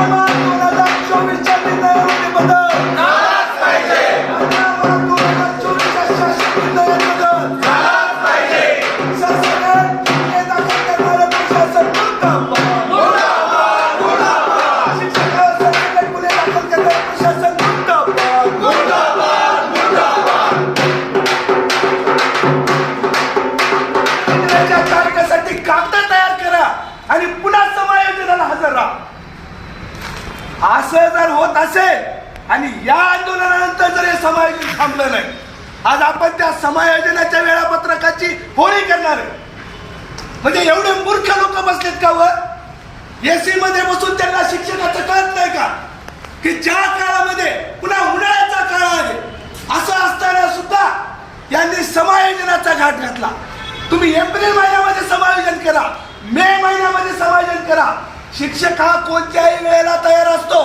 पंधरा मार्च दोन हजार चोवीसच्या निर्णयामध्ये बदल पंधरा मार्च समायोजनाच्या वेळापत्रकाची होळी करणार आहे. म्हणजे एवढे मूर्ख लोक बसलेत का वर एसी मध्ये बसून त्यांना शिक्षणाचं कळत नाही का? की ज्या काळामध्ये पुन्हा उन्हाळ्याचा काळ आहे असं असताना सुद्धा यांनी समायोजनाचा घाट घातला. तुम्ही एप्रिल महिन्यामध्ये समायोजन करा मे महिन्यामध्ये समायोजन करा. शिक्षक हा कोणत्याही वेळेला तयार असतो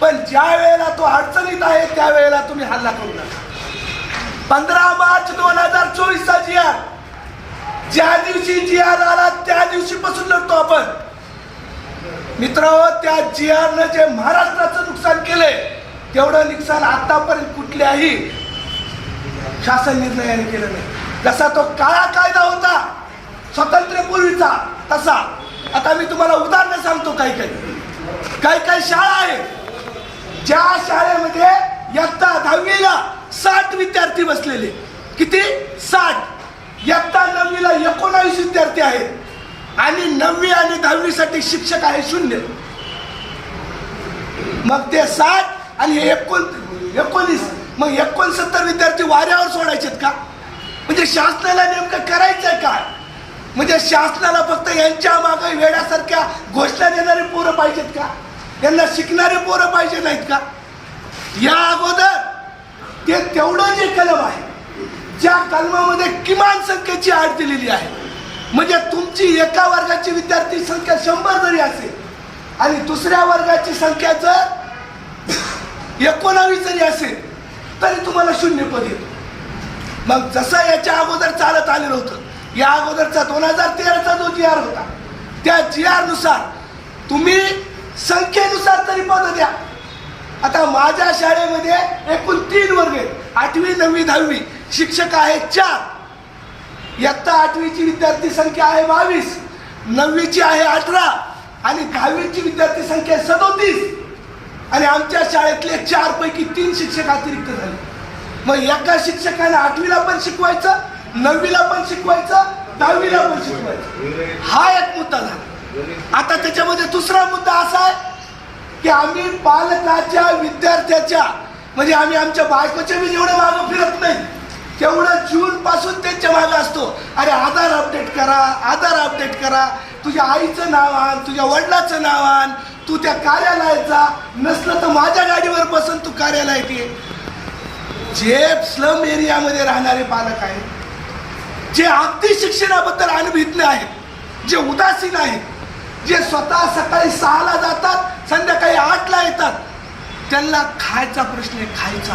पण ज्या वेळेला तो अडचणीत आहे त्या वेळेला तुम्ही हल्ला करू नका. पंधरा मार्च दोन हजार चोवीस चा जी आर ज्या दिवशी जी आर आला त्या दिवशीपासून लढतो आपण. मित्र त्या जी जे महाराष्ट्राचं नुकसान केलंय तेवढं नुकसान आतापर्यंत कुठल्याही शासन निर्णयाने केलं नाही. जसा तो काळा कायदा होता स्वातंत्र्यपूर्वीचा तसा. आता मी तुम्हाला उदाहरण सांगतो काही काही. काही काही शाळा आहे ज्या शाळेमध्ये इयत्ता दहावीला साठ विद्यार्थी बसलेले. किती? साठ. इयत्ता नववीला एकोणावीस विद्यार्थी आहेत. आणि नववी आणि दहावीसाठी शिक्षक आहे शून्य. मग ते साठ आणि हे एकोण एकोणीस. मग एकोणसत्तर विद्यार्थी वाऱ्यावर सोडायचेत का? म्हणजे शासनाला नेमकं करायचंय काय? म्हणजे शासनाला फक्त यांच्या मागे वेड्यासारख्या घोषणा देणारी पोरं पाहिजेत का? यांना शिकणारे पोरं पाहिजे नाहीत का? या अगोदर ते तेवढं जे कलम आहे ज्या कलमामध्ये किमान संख्येची आठ दिलेली आहे. म्हणजे तुमची एका वर्गाची विद्यार्थी संख्या शंभर जरी असेल आणि दुसऱ्या वर्गाची संख्या जर एकोणावीस जरी असेल तरी तुम्हाला शून्य पद येतो. मग जसं याच्या अगोदर चालत आलेलं होतं या अगोदरचा दोन हजार तेराचा जो जी आर होता त्या जी आरनुसार तुम्ही संख्येनुसार तरी पद द्या. आता माझ्या शाळेमध्ये एकूण तीन वर्ग आहेत. आठवी नववी दहावी. शिक्षक आहेत चार. इयत्ता आठवीची विद्यार्थी संख्या आहे बावीस. नववीची आहे अठरा. आणि दहावीची विद्यार्थी संख्या सदोतीस. आणि आमच्या शाळेतले चार पैकी तीन शिक्षक अतिरिक्त झाले. मग एका शिक्षकाने आठवीला पण शिकवायचं नववीला पण शिकवायचं दहावीला पण शिकवायचं. हा एक मुद्दा झाला. आता त्याच्यामध्ये दुसरा मुद्दा असा आहे की आम्ही पालकाच्या विद्यार्थ्याच्या म्हणजे आम्ही आमच्या बायकोच्या बी जेवढं मागं फिरत नाही. तेवढं जून पासून त्यांच्या मागं असतो. अरे आधार अपडेट करा आधार अपडेट करा. तुझ्या आईचं नाव आण तुझ्या वडिलाचं नाव आण. तू त्या कार्यालयात जा. नसलं तर माझ्या गाडीवर बसून तू कार्यालयात ये. जे स्लम एरियामध्ये राहणारे पालक आहेत जे अगदी शिक्षणाबद्दल अनभिज्ञ आहेत जे उदासीन आहेत जे स्वतः सकाळी सहाला जातात संध्याकाळी आठला येतात. त्यांना खायचा प्रश्न आहे खायचा.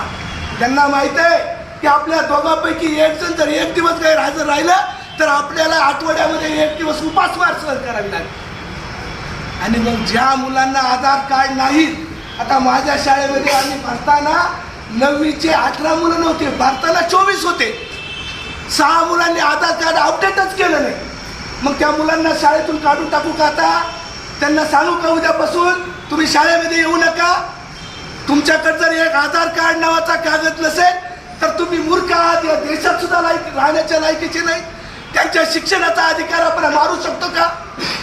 त्यांना माहीत आहे की आपल्या दोघांपैकी एक जण जर एक दिवस काही हजर राहिलं तर आपल्याला आठवड्यामध्ये एक दिवस उपासवार सहन करावी लागेल. आणि मग ज्या मुलांना आधार कार्ड नाहीत आता माझ्या शाळेमध्ये आम्ही भरताना नववीचे अठरा मुलं नव्हते भारताला चोवीस होते. सहा मुलांनी आधार कार्ड अपडेटच केलं नाही. मग त्या मुलांना शाळेतून काढून टाकू का आता? त्यांना सांगू का उद्यापासून? तुम्ही शाळेमध्ये येऊ नका. तुमच्याकडे जर एक आधार कार्ड नावाचा कागद नसेल तर तुम्ही मूर्ख आहात. या देशात सुद्धा लायक राहण्याच्या लायकीचे नाही त्यांच्या शिक्षणाचा अधिकार आपण मारू शकतो का?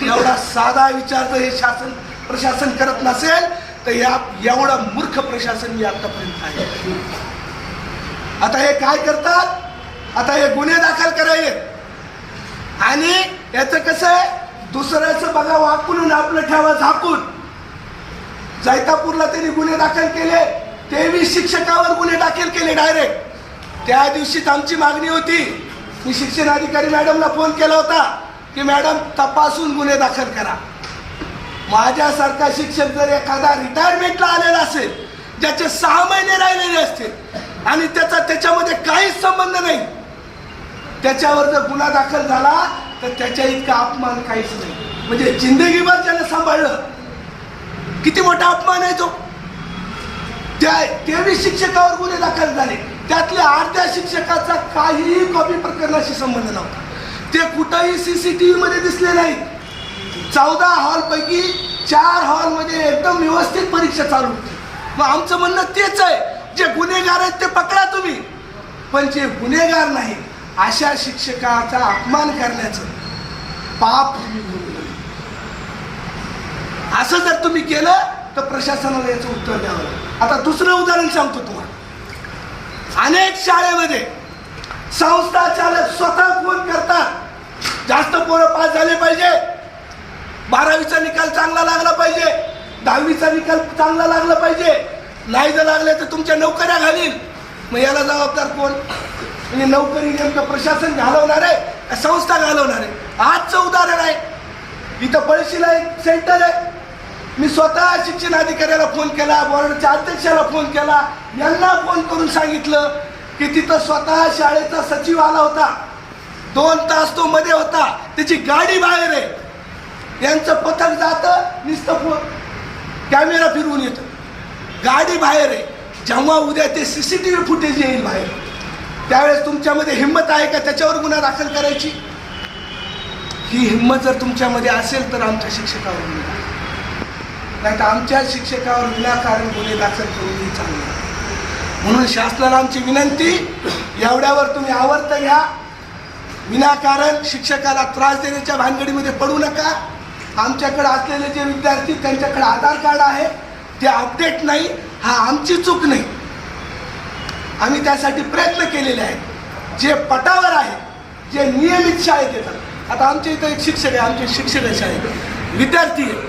एवढा साधा विचार जर हे शासन प्रशासन करत नसेल तर या एवढं मूर्ख प्रशासन मी आतापर्यंत आहे. आता हे काय करतात? आता हे गुन्हे दाखल करायचे आणि याचं कसं आहे? दुसऱ्याचं बघा वाकून आपलं ठेवा झाकून. जैतापूरला त्यांनी गुन्हे दाखल केले. तेवीस शिक्षकावर गुन्हे दाखल केले डायरेक्ट त्या दिवशीच आमची मागणी होती मी शिक्षण अधिकारी मॅडमला फोन केला होता की मॅडम तपासून गुन्हे दाखल करा. माझ्यासारखा शिक्षक जर एखादा रिटायरमेंटला आलेला असेल ज्याचे सहा महिने राहिलेले असतील आणि त्याचा त्याच्यामध्ये काहीच संबंध नाही त्याच्यावर जर गुन्हा दाखल झाला तर त्याच्या इतका अपमान काहीच नाही. म्हणजे जिंदगीभर त्यानं सांभाळलं. किती मोठा अपमान आहे तो. त्या तेवीस शिक्षकावर गुन्हे दाखल झाले. त्यातल्या अर्ध्या शिक्षकाचा काहीही कॉपी प्रकरणाशी संबंध नव्हता. ते कुठंही सी सी टी व्हीमध्ये दिसले नाही चौदा हॉलपैकी चार हॉलमध्ये एकदम व्यवस्थित परीक्षा चालू होती. मग आमचं म्हणणं तेच आहे. जे गुन्हेगार आहेत ते पकडा तुम्ही. पण जे गुन्हेगार नाही अशा शिक्षकाचा अपमान करण्याचं पाप असं जर तुम्ही केलं तर प्रशासनाला याचं उत्तर द्यावं आता दुसरं उदाहरण सांगतो तुम्हाला. अनेक शाळेमध्ये संस्था चालक स्वतः फोन करतात. जास्त पोरं पास झाले पाहिजे. बारावीचा निकाल चांगला लागला पाहिजे. दहावीचा निकाल चांगला लागला पाहिजे. नाही जर लागले तर तुमच्या नोकऱ्या घालील. मग याला जबाबदार कोण? आणि नोकरी नेमकं प्रशासन घालवणार आहे संस्था घालवणार आहे? आजचं उदाहरण आहे. इथं पळशीला एक सेंटर आहे. मी स्वतः शिक्षण अधिकाऱ्याला फोन केला बोर्डच्या अध्यक्षाला फोन केला. यांना फोन करून सांगितलं की तिथं स्वतः शाळेचा सचिव आला होता. दोन तास तो मध्ये होता. त्याची गाडी बाहेर आहे. यांचं पथक जातं नुसतं फोन कॅमेरा फिरवून येतं. गाडी बाहेर आहे. जेव्हा उद्या ते C C T V footage येईल बाहेर. त्यावेळेस तुमच्यामध्ये हिंमत आहे का? त्याच्यावर गुन्हा दाखल करायची? ही हिंमत जर तुमच्यामध्ये असेल तर आमच्या शिक्षकावर गुन्हा दाखल. नाही तर आमच्या शिक्षकावर विनाकारण गुन्हे दाखल करूनही चांगले म्हणून शासनाला आमची विनंती एवढ्यावर तुम्ही आवर्त घ्या. विनाकारण शिक्षकाला त्रास देण्याच्या भानगडीमध्ये पडू नका. आमच्याकडे असलेले जे विद्यार्थी त्यांच्याकडे आधार कार्ड आहे ते अपडेट नाही. हा आमची चूक नाही. आम्ही त्यासाठी प्रयत्न केलेले आहेत. जे पटावर आहे जे नियमित शाळेत येतात. आता आमच्या इथं एक शिक्षक आहे आमचे शिक्षक आहे शाळेत. विद्यार्थी आहे.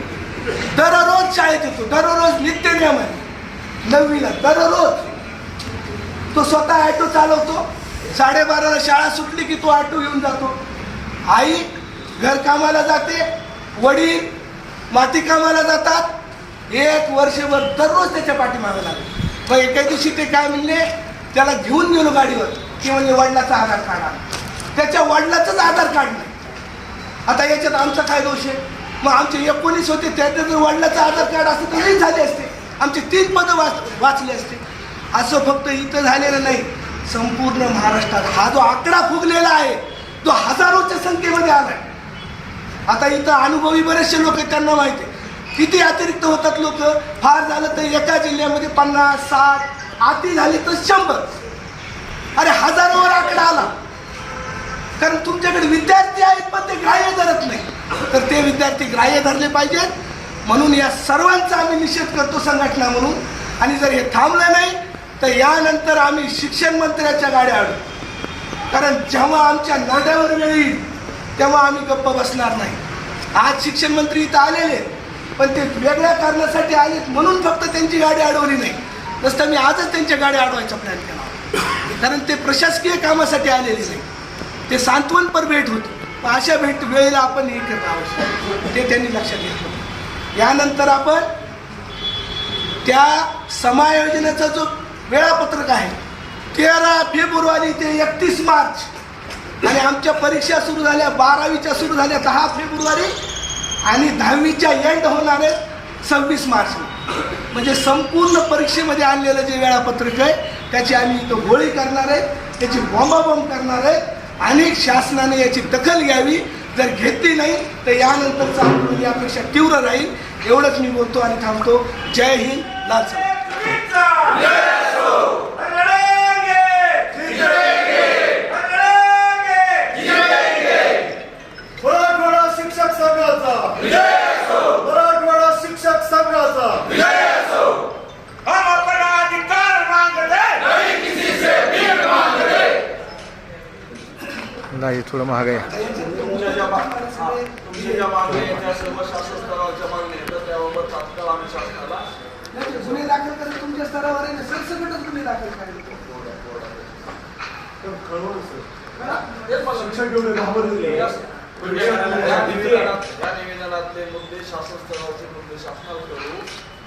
दररोज शाळेत येतो. दररोज नित्य नियम आहे नववीला दररोज. तो स्वतः ॲटो चालवतो. साडेबाराला शाळा सुटली की तो ऑटो घेऊन जातो. आई घरकामाला जाते. वडील माती कामाला जातात. एक वर्षभर दररोज त्याच्या पाठीमागे लागले मग एका दिवशी ते काय म्हणले? त्याला घेऊन गेलो गाडीवर. की म्हणजे वडिलाचा आधार कार्ड त्याच्या वडिलाचंच आधार कार्ड नाही. आता याच्यात आमचा काय दोष आहे? मग आमचे एकोणीस होते त्याचं जर वडिलाचं आधार कार्ड असतं तर नाही झाले असते. आमचे तीन पदं वाच वाचले असते. असं फक्त इथं झालेलं नाही. संपूर्ण महाराष्ट्रात हा जो आकडा फुगलेला आहे तो हजारोच्या संख्येमध्ये आला आहे आता इथं अनुभवी बरेचसे लोक आहेत त्यांना माहिती आहे. किती अतिरिक्त होतात लोक? फार झालं तर एका जिल्ह्यामध्ये पन्नास साठ आती झाली तर शंभर. अरे हजारोवर आकडा आला. कारण तुमच्याकडे विद्यार्थी आहेत पण ते ग्राह्य धरत नाही. तर ते विद्यार्थी ग्राह्य धरले पाहिजेत. म्हणून या सर्वांचा आम्ही निषेध करतो संघटना म्हणून. आणि जर हे थांबलं नाही तर यानंतर आम्ही शिक्षण मंत्र्याच्या गाड्या आणू. कारण जेव्हा आमच्या नाट्यावर वेळ येईल तेव्हा आम्ही गप्प बसणार नाही. आज शिक्षण मंत्री इथं आलेले आहेत, पण ते वेगळ्या कारणासाठी आलेत म्हणून फक्त त्यांची गाडी अडवली नाही. नसतं मी आजच त्यांच्या गाड्या अडवायचा प्लॅन केला. कारण ते प्रशासकीय कामासाठी आलेले नाही. ते सांत्वनपर भेट होती. पण अशा भेट वेळेला आपण हे करणं आवश्यक ते त्यांनी लक्षात घेतलं यानंतर आपण त्या समायोजनाचा जो वेळापत्रक आहे तेरा फेब्रुवारी ते एकतीस मार्च आणि आमच्या परीक्षा सुरू झाल्या बारावीच्या सुरू झाल्या दहा फेब्रुवारी आणि दहावीच्या एंड होणार आहे सव्वीस मार्च. म्हणजे संपूर्ण परीक्षेमध्ये आणलेलं जे वेळापत्रक आहे त्याची आम्ही इथं गोळी करणार आहे त्याची बॉम्बाबॉम्ब करणार आहे. आणि शासनाने याची दखल घ्यावी. जर घेतली नाही तर यानंतरचा आंदोलन यापेक्षा तीव्र राहील. एवढंच मी बोलतो आणि थांबतो. जय हिंद लाल सलाम मराठवाडा शिक्षक संघाचा मराठवाडा शिक्षक संघाचा हम अपना अधिकार मांगते नाही थोडं महाग आहे तुमच्या ज्या मा- हा, तुमच्या ज्या मागण्या आहेत त्या सर्व शासन स्तरावरच्या मागण्या आहेत तर त्याबाबत तात्काळ थोडं महाग नाही, गुन्हे दाखल करत तुमच्या स्तरावर आहे ना सरसकटच गुन्हे दाखल करायचे तेच मला घाबरलेले या निवेदनातले मुद्दे शासन स्तरावरचे मुद्दे शासनावर करू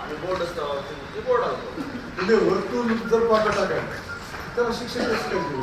आणि बोर्ड स्तरावरचे मुद्दे बोर्डावर करू. म्हणजे वरतून जर पाका टाकायला तर शिक्षक कसं काय घेऊ